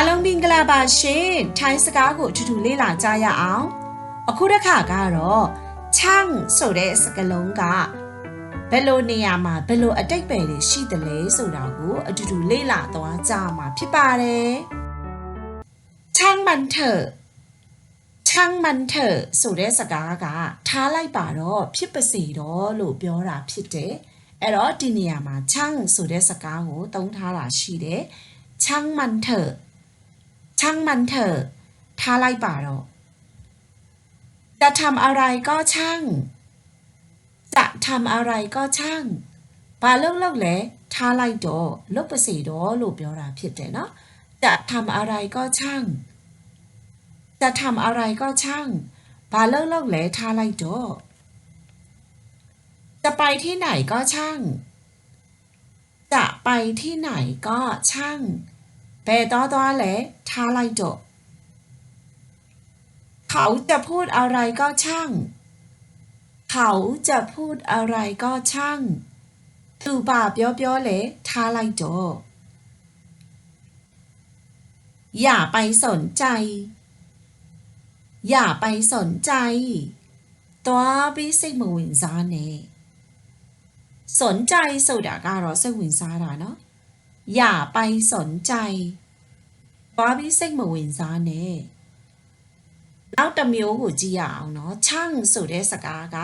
အားလုံးမင်္ဂလာပါရှင်ထိုင်းစကားကိုအထူးထူးလေ့လာကြရအောင်အခုတစ်ခါကတော့ချမ်းဆိုတဲ့စကားလုံးကဘယ်လိုနေရာမှာဘယ်လိုအတိတ်ပဲတွေရှိတယ်လဲဆိုတာကိုအတူတူလေ့လာသွားကြမှာဖြစ်ပါတယ်ချမ်းမန်ထချမ်းမန်ထဆိုတဲ့စကားကထားလိုက်ပါတော့ဖြစ်ပါစေတော့လို့ပြောတာဖြစ်တယ်အဲ့တော့ဒီနေရာမှာချမ်းဆိုတဲ့စကားကိုသုံးထားတာရှိတယ်ချမ်းမန်ထช่างมันเถอะทาไลบาโรจะทำอะไรก็ช่าง จะทำอะไรก็ช่างปาเลิกเลิกเลยทาไลโดลบไปสี่โดลูกเบลราผิดเลเนาะจะทำอะไรก็ช่าง จะทำอะไรก็ช่างปาเลิกเลิกเลยทาไลโดจะไปที่ไหนก็ช่าง จะไปที่ไหนก็ช่างปตัวตัวเลยทาไลจ์เขาจะพูดอะไรก็ช่าง เขาจะพูดอะไรก็ช่างตูบาเปียวเปียวเลยทาไลจ์อย่าไปสนใจ อย่าไปสนใจ ตัวบิสิมุนซาเนสนใจสุดากาเราสิมุนซาดาเนาะอย่าไปสนใจသွားပြီးစိတ်မဝင်စားနဲ့နောက်တစ်မျိုးကိုကြည့်ရအောင်เนาะ chance ဆိုတဲ့စကားက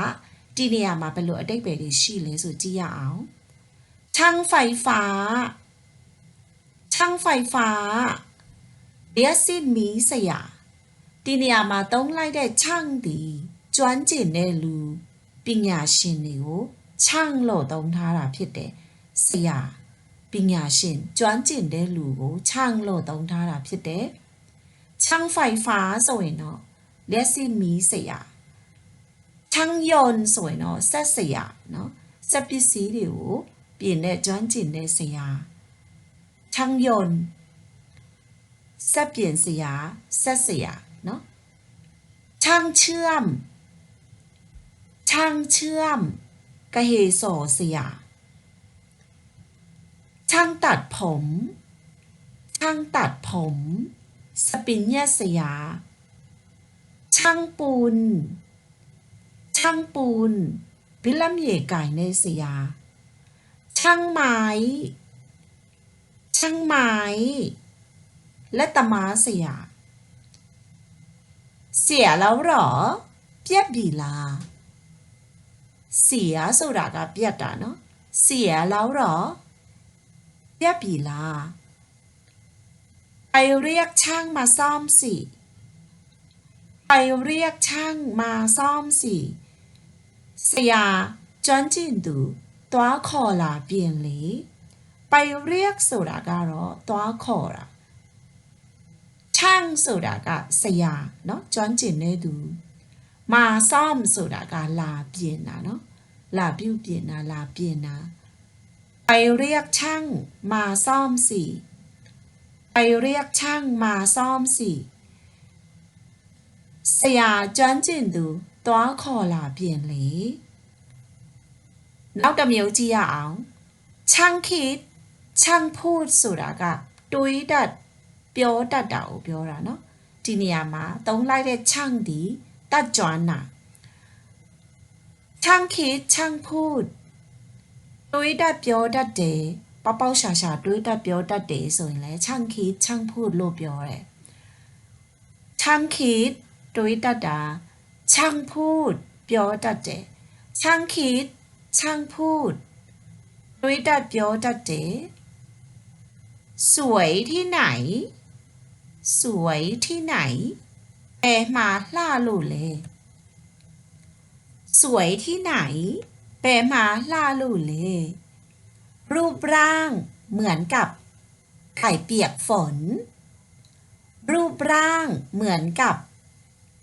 ဒီနေရာမှာဘယ်လိုအတိတ်ပဲတွေရှိလဲဆိုကြည့်ရအောင် chang ไฟฟ้า chang ไฟฟ้า dia si mi စရာဒီနေရာမှာသုံးလိုက်တဲ့ chang ဒီကျွမ်းကျင်တဲ့လူပညာရှင်တွေကို chang လို့သုံးထားတာဖြစ်တယ်ဆရာปิญญาชินจวนจินเดลูกช่างโลตองทาราพิเตช่างไฟฟ้าสวยเนาะเลสินมีเสียช่างยนสวยเนาะเสียเนาะเสพสีเดียวปิญญาจวนจินเดเสียช่างยนต์เสพิสีเสียเสียเนาะช่างเชื่อมช่างเชื่อมกระเฮโซเสียช่างตัดผม ช่างตัดผม สปินเยสยาช่างปูน ช่างปูน พิลัมเยไก่เนสยาช่างไม้ ช่างไม้ และตมาสยาเสียแล้วหรอเปียบดีลา เสียสุดากับเปียดอะเนาะ เสียแล้วหรอပြက်ပြီလားไปเรียกช่างมาซ่อมสิไปเรียกช่างมาซ่อมสิเสียจอนจินดูตัวขอลาเปลี่ยนลีไปเรียกสุดาก็รอตัวขอละช่างสุดาก็เสียเนาะจอนจินเนี่ยดูมาซ่อมสุดาก็ลาเปลี่ยนนะเนาะลาปิ้วเปลี่ยนนะลาเปลี่ยนนะไปเรียกช่างมาซ่อมสิ ไปเรียกช่างมาซ่อมสิဆရာကျွမ်းကျင်သူသွားခေါ်လာပြင်လေနောက်တစ်မျိုးကြည့်ရအောင်ချန်ခိချန်ဖို့ဆိုတာကတွေးတတ်ပြောတတ်တာကိုပြောတာเนาะဒီနေရာမှာသုံးလိုက်တဲ့ချန်ဒီတတ်ကြွမ်းတာချန်ခိချန်ဖို့ดูดับเบิลดเดย์ป้าป้าชาชาดูดับเบิลดเดย์ส่วนเลยช่างคิดช่างพูดรูปเบลเลยช่างคิดดูดับดาช่างพูดเบลดเดย์ช่างคิดช่างพูดดูดับเบิลดเดย์สวยที่ไหน สวยที่ไหนเอ๋มาล่าลู่เลยสวยที่ไหนเป๋หมาลาลูเล่ รูปร่างเหมือนกับ ไข่เปียกฝน รูปร่างเหมือนกับ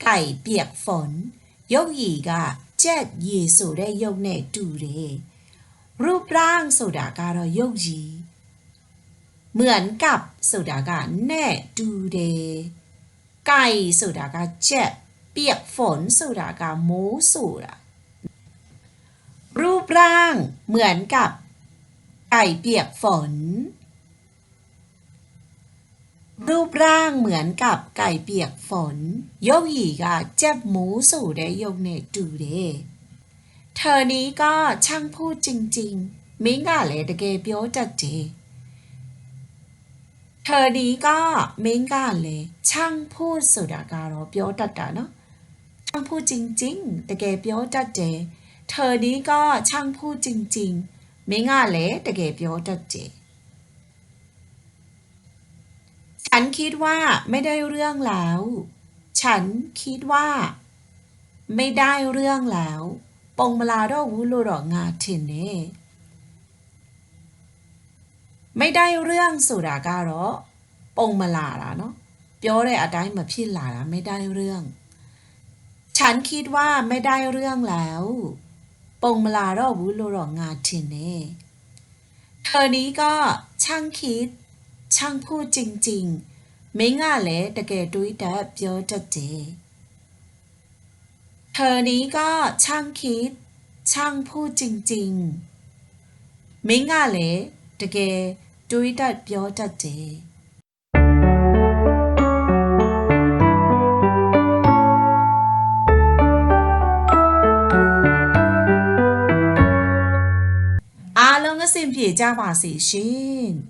ไข่เปียกฝน ยกยีกะเจ็ดยีสูได้ยกเนตูเรรูปร่างสุดาการยกยีเหมือนกับสุดากาแน่ดูเดไก่สุดากาเจ็ดเปียกฝนสุดากาโมสูระร่างเหมือนกับไก่เปียกฝน รูปร่างเหมือนกับไก่เปียกฝน ยกหีกาเจ็บหมูสู่ได้ยงเนจูเดเธอนี้ก็ช่างพูดจริงๆมิงกาเลยตเกเปียวจัดเจเธอนี้ก็มิงกาเลยช่างพูดสุดาการอเปียวัดดเนาะช่างพูดจริงๆแต่เกเปียวจัดเจเธอนี้ก็ช่างพูดจริงๆไม่ง่าเลยแต่เก็บยอจัดเจ ฉันคิดว่าไม่ได้เรื่องแล้ว ฉันคิดว่า ไม่ได้เรื่องแล้ว ปงมาลาดอวุลลรองาเทเนไม่ได้เรื่องสุดาการะปงมาลาละเนาะเยอะเลยอาจารย์มาพစ်လลတไม่ได้เรื่อง ฉันคิดว่าไม่ได้เรื่องแล้วပုံမလာတော့ဘူးလို့တော့ငါထင်တယ်။เธอนี้ก็ช่างคิดช่างพูดจริงๆမင်းကလည်းတကယ်တွေးတတ်ပြောတတ်တယ်။เธอนี้ก็ช่างคิดช่างพูดจริงๆမင်းကလည်းတကယ်တွေးတတ်ပြောတတ်တယ်။家瓦西金。